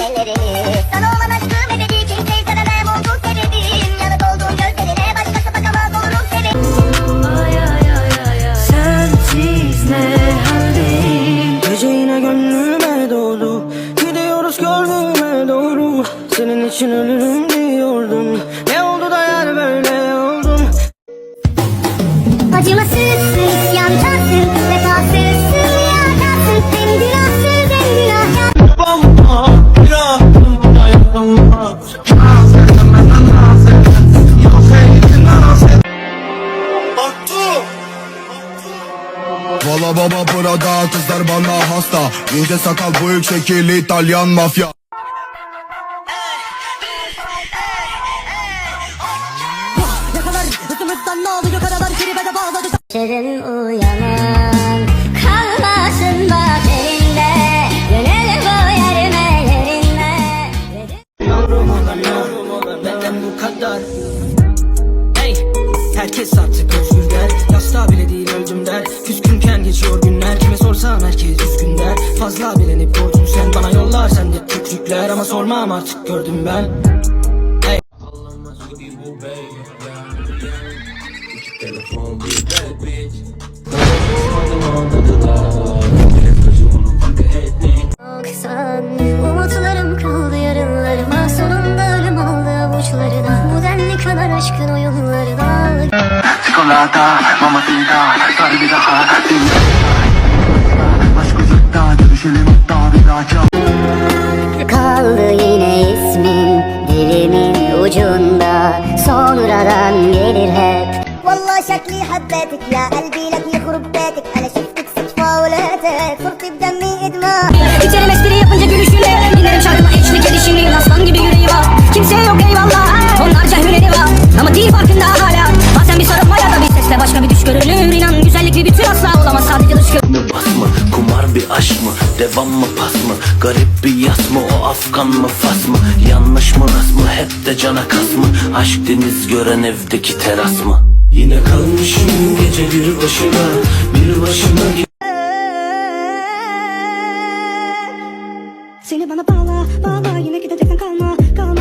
ellerini Sana olan aşkım ebedi kimseyi sevemem oldu sebebim Yanık olduğum gözlerine başkası bakamaz olurum sebebim Sensiz ne haldeyim? Gece yine gönlüme doğdu Gidiyoruz gönlüme doğru. Senin için ölürüm diyordum. Ne oldu da yer böyle oldun Acımasızsın, isyankârsın, Valla baba burada kızlar bana hasta. İnce sakal büyük şekilli İtalyan mafya. Şerin uyanan kalmasın bak elinde Yönelim bu yerime yerine Yavrum adam yavrum adam benden bu kadar? Hey Herkes artık der Fazla bilenip vurdun sen Bana yollar sen de küçükler Ama sormam artık gördüm ben. Hey. Yoksan umutlarım kaldı yarınlarıma. Sonunda ölüm aldı avuçlarına. Bu denli kadar aşkın oyunlarına. Çikolata, mamacita, sarı bir daha. Dünya Gelir hep والله شكلي حبيتك يا قلبي لك يخرب بيتك أنا شفتك صدفة ولقيتك صرت بدمي إدمان. Biterim espri yapınca gülüşüne Devam mı pas mı? Garip bir yas mı? O Afgan mı fas mı? Yanlış mı ras mı? Hep de cana kas mı? Aşk deniz gören evdeki teras mı? Yine kalmışım gece bir başına Bir başına Seni bana bağla, bağla Yine gideceksen kalma, kalma